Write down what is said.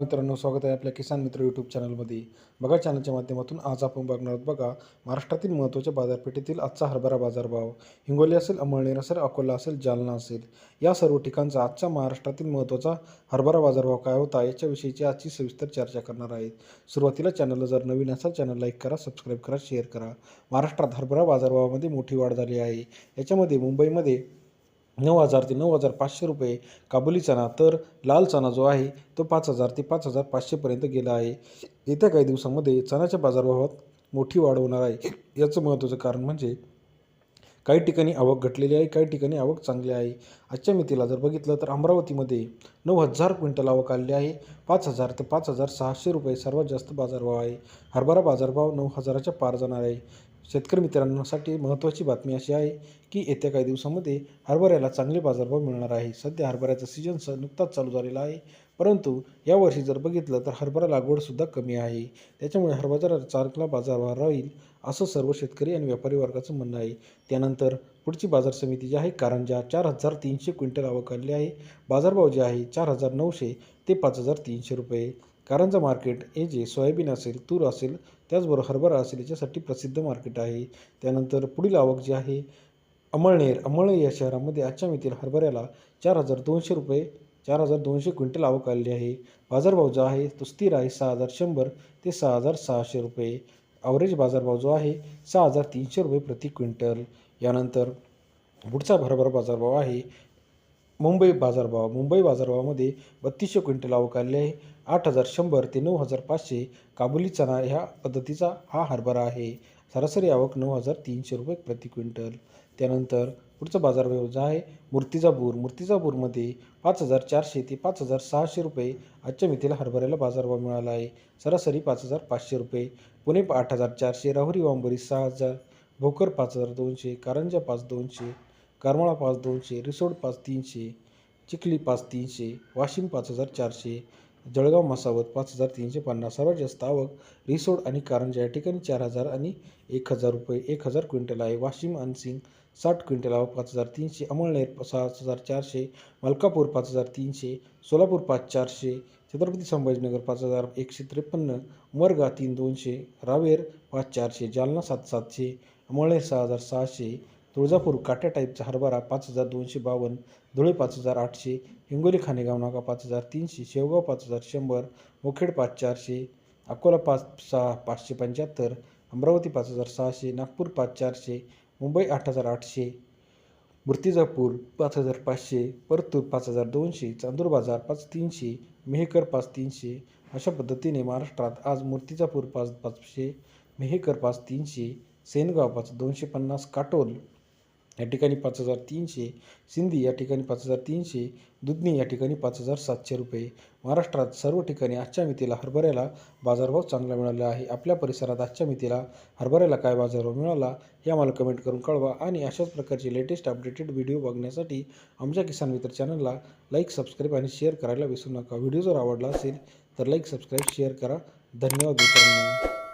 मित्रांनो स्वागत आहे आपल्या किसान मित्र यूट्यूब चॅनलमध्ये बघा चॅनलच्या माध्यमातून आज आपण बघणार आहोत बघा महाराष्ट्रातील महत्त्वाच्या बाजारपेठेतील आजचा हरभरा बाजारभाव. हिंगोली असेल अमळनेर असेल अकोला असेल जालना असेल या सर्व ठिकाणचा आजचा महाराष्ट्रातील महत्त्वाचा हरभरा बाजारभाव काय होता याच्याविषयीची आजची सविस्तर चर्चा करणार आहेत. सुरुवातीला चॅनलला जर नवीन असाल चॅनल लाईक करा सबस्क्राईब करा शेअर करा. महाराष्ट्रात हरभरा बाजारभावामध्ये मोठी वाढ झाली आहे. याच्यामध्ये मुंबईमध्ये नऊ हजार ते नऊ हजार पाचशे रुपये काबुली चणा तर लाल चणा जो आहे तो पाच हजार ते पाच हजार पाचशेपर्यंत गेला आहे. येत्या काही दिवसांमध्ये चणाच्या बाजारभावात मोठी वाढ होणार आहे. याचं महत्त्वाचं कारण म्हणजे काही ठिकाणी आवक घटलेली आहे काही ठिकाणी आवक चांगली आहे. आजच्या मितीला जर बघितलं तर अमरावतीमध्ये नऊ हजार क्विंटल आवक आलेली आहे. पाच हजार ते पाच हजार सहाशे रुपये सर्वात जास्त बाजारभाव आहे. हरभरा बाजारभाव नऊ हजाराच्या पार जाणार आहे. शेतकरी मित्रांसाठी महत्त्वाची बातमी अशी आहे की येत्या काही दिवसामध्ये हरभऱ्याला चांगले बाजारभाव मिळणार आहे. सध्या हरभऱ्याचा सीझन स नुकताच चालू झालेला आहे. परंतु यावर्षी जर बघितलं तर हरभरा लागवडसुद्धा कमी आहे. त्याच्यामुळे हरभरा चारकला बाजारभाव राहील असं सर्व शेतकरी आणि व्यापारी वर्गाचं म्हणणं आहे. त्यानंतर पुढची बाजार समिती जी आहे कारंजा चार हजार तीनशे क्विंटल आवक आली आहे बाजारभाव जे आहे चार हजार नऊशे ते पाच हजार तीनशे रुपये. कारंजा मार्केट हे जे सोयाबीन असेल तूर असेल त्याचबरोबर हरभरा असेल याच्यासाठी प्रसिद्ध मार्केट आहे. त्यानंतर पुढील आवक जी आहे अमळनेर. अमळनेर या शहरामध्ये आजच्या मितीला हरभऱ्याला चार हजार दोनशे रुपये चार हजार दोनशे क्विंटल आवक आलेली आहे. बाजारभाव जो आहे तो स्थिर आहे. सहा हजार शंभर ते सहा हजार सहाशे रुपये. ॲव्हरेज बाजारभाव जो आहे सहा हजार तीनशे रुपये प्रति क्विंटल. यानंतर पुढचा भरभर बाजारभाव आहे. मुंबई बाजारभाव मुंबई बाजारभावामध्ये बत्तीसशे क्विंटल आवक आलेली आहे. आठ हजार शंभर ते नऊ हजार पाचशे काबुली चणा ह्या पद्धतीचा हा हरभरा आहे. सरासरी आवक नऊ हजार तीनशे रुपये प्रति क्विंटल. त्यानंतर पुढचा बाजार जो आहे मूर्तिजापूर. मूर्तिजापूरमध्ये पाच हजार चारशे ते पाच हजार सहाशे रुपये आजच्या मितीला हरभऱ्याला बाजारभाव मिळाला आहे. सरासरी पाच हजार पाचशे रुपये. पुणे आठ हजार चारशे राहुरी वांबरी सहा हजार भोकर पाच हजार दोनशे कारंजा पाच दोनशे करमाळा पाच दोनशे रिसोड पाच तीनशे चिखली पाच तीनशे वाशिम पाच हजार चारशे जळगाव मसावत पाच हजार तीनशे पन्नास. सर्वात जास्त आवक रिसोड आणि कारंजा या ठिकाणी चार हजार आणि एक हजार रुपये एक हजार क्विंटल आहे. वाशिम अनसिंग साठ क्विंटल आवक पाच हजार तीनशे. अमळनेर सात हजार चारशे. मलकापूर पाच हजार तीनशे. सोलापूर पाच चारशे. छत्रपती संभाजीनगर पाच हजार एकशे त्रेपन्न. उमरगा तीन दोनशे. रावेर पाच चारशे. जालना सात सातशे. अमळनेर सहा हजार सहाशे. तुळजापूर काट्या टाईपचा हरभरा पाच हजार दोनशे बावन्न. धुळे पाच हजार आठशे. हिंगोली खानेगाव नाका पाच हजार तीनशे शेवगाव पाच हजार शंभर मुखेड पाच चारशे अकोला पाच सहा पाचशे पंच्याहत्तर अमरावती पाच हजार सहाशे नागपूर पाच चारशे मुंबई आठ हजार आठशे मूर्तिजापूर पाच हजार पाचशे परतूर पाच हजार दोनशे चांदूर बाजार पाच तीनशे मेहकर पाच तीनशे अशा पद्धतीने महाराष्ट्रात आज मूर्तिजापूर पाच पाचशे मेहकर पाच तीनशे सेनगाव पाच दोनशे पन्नास काटोल या ठिकाणी पाच हजार तीनशे सिंधी या ठिकाणी पाच हजार तीनशे दुधनी या ठिकाणी पाच हजार सातशे रुपये. महाराष्ट्रात सर्व ठिकाणी आजच्या मितीला हरभऱ्याला बाजारभाव चांगला मिळाला आहे. आपल्या परिसरात आजच्या मितीला हरभऱ्याला काय बाजारभाव मिळाला हे आम्हाला कमेंट करून कळवा आणि अशाच प्रकारचे लेटेस्ट अपडेटेड व्हिडिओ बघण्यासाठी आमच्या किसान मित्र चॅनलला लाईक सबस्क्राईब आणि शेअर करायला विसरू नका. व्हिडिओ जर आवडला असेल तर लाईक सबस्क्राईब शेअर करा. धन्यवाद मित्रांनो.